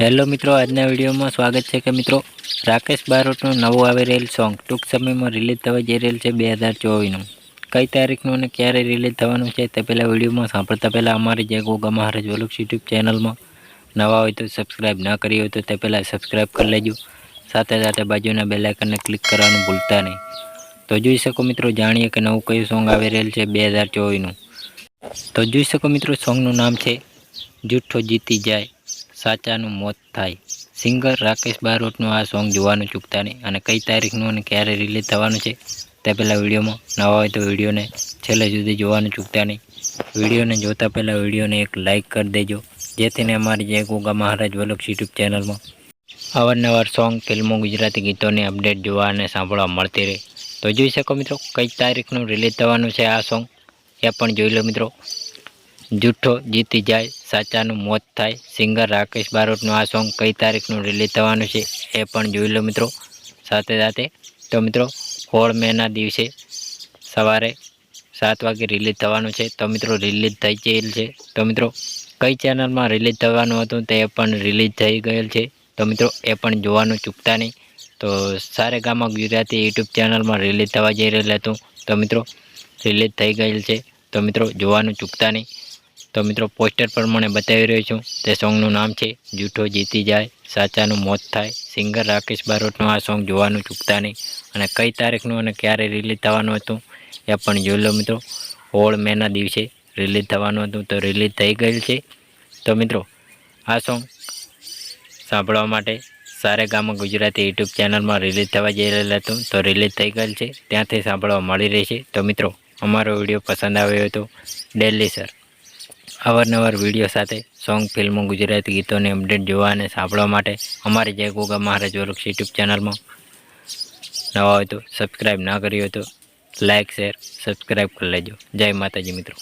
Hello મિત્રો, આજના વિડીયોમાં સ્વાગત છે કે મિત્રો, રાકેશ બારોટનું નવું આવી રહેલ સોંગ ટૂંક સમયમાં રિલીઝ થવા જઈ રહેલ છે બે હજાર ચોવીસનું. કઈ તારીખનું અને ક્યારે રિલીઝ થવાનું છે તે પહેલાં વિડીયોમાં સાંભળતા પહેલાં અમારી જે ગોગા મહારાજ વલુક્ષ યુટ્યુબ ચેનલમાં નવા હોય તો સબસ્ક્રાઈબ ના કરી હોય તો તે પહેલાં સબસ્ક્રાઈબ કરી લેજો. સાથે સાથે બાજુના બેલાઇકનને ક્લિક કરવાનું ભૂલતા નહીં. તો જોઈ શકો મિત્રો, જાણીએ કે નવું કયું સોંગ આવી રહેલ છે બે હજાર ચોવીસનું. તો જોઈ શકો મિત્રો, સોંગનું નામ છે જૂઠો જીતી જાય. સાચાનું મોત થાય. સિંગર રાકેશ બારોટનું આ સોંગ જોવાનું ચૂકતા નહીં અને કઈ તારીખનું અને ક્યારે રિલીઝ થવાનું છે તે પહેલાં વિડીયોમાં નવા હોય તો વિડીયોને છેલ્લે સુધી જોવાનું ચૂકતા નહીં. વિડીયોને જોતા પહેલાં વિડીયોને એક લાઇક કરી દેજો. જેથીને અમારી જે ગોગા મહારાજ વલોક્સ યુટ્યુબ ચેનલમાં અવારનવાર સોંગ, ફિલ્મો, ગુજરાતી ગીતોની અપડેટ જોવા અને સાંભળવા મળતી રહે. તો જોઈ શકો મિત્રો, કઈ તારીખનું રિલીઝ થવાનું છે આ સોંગ. એ પણ જોઈ લો મિત્રો. જૂઠો જીતી જાય, સાચાનું મોત થાય. સિંગર રાકેશ બારોટનું આ સોંગ કઈ તારીખનું રિલીઝ થવાનું છે એ પણ જોઈ લો મિત્રો. સાથે સાથે તો મિત્રો, હોળ મેના દિવસે સવારે સાત વાગે રિલીઝ થવાનું છે. તો મિત્રો રિલીઝ થઈ ગયેલ છે. તો મિત્રો, કઈ ચેનલમાં રિલીઝ થવાનું હતું તે પણ રિલીઝ થઈ ગયેલ છે. તો મિત્રો, એ પણ જોવાનું ચૂકતા નહીં. તો સારે ગામમાં ગુજરાતી યુટ્યુબ ચેનલમાં રિલીઝ થવા જઈ રહેલું હતું તો મિત્રો રિલીઝ થઈ ગયેલ છે. તો મિત્રો, જોવાનું ચૂકતા નહીં. તો મિત્રો પોસ્ટર પર મને બતાવી રહ્યો છું. તે સોંગનું નામ છે જૂઠો જીતી જાય, સાચાનું મોત થાય. સિંગર રાકેશ બારોટનું આ સોંગ જોવાનું ચૂકતા નહીં. અને કઈ તારીખનું અને ક્યારે રિલીઝ થવાનું હતું, એ પણ જોઈ લો મિત્રો. હોળ મેના દિવસે રિલીઝ થવાનું હતું, તો રિલીઝ થઈ ગયેલ છે. તો મિત્રો, આ સોંગ સાંભળવા માટે સારે ગામમાં ગુજરાતી યુટ્યુબ ચેનલમાં રિલીઝ થવા જઈ રહેલું હતું, તો રિલીઝ થઈ ગયેલ છે. ત્યાંથી સાંભળવા મળી રહેશે. તો મિત્રો, અમારો વીડિયો પસંદ આવ્યો હતો ડેલી સર. અવારનવાર વીડિયો સાથે સોંગ, ફિલ્મો, ગુજરાતી ગીતોની અપડેટ જોવા અને સાંભળવા માટે અમારી જય ગોગા મહારાજ વૃક્ષ યુટ્યુબ ચેનલમાં. નવા હોય તો સબસ્ક્રાઈબ ના કર્યું હોય તો લાઇક શેર સબસ્ક્રાઈબ કરી લેજો. જય માતાજી મિત્રો.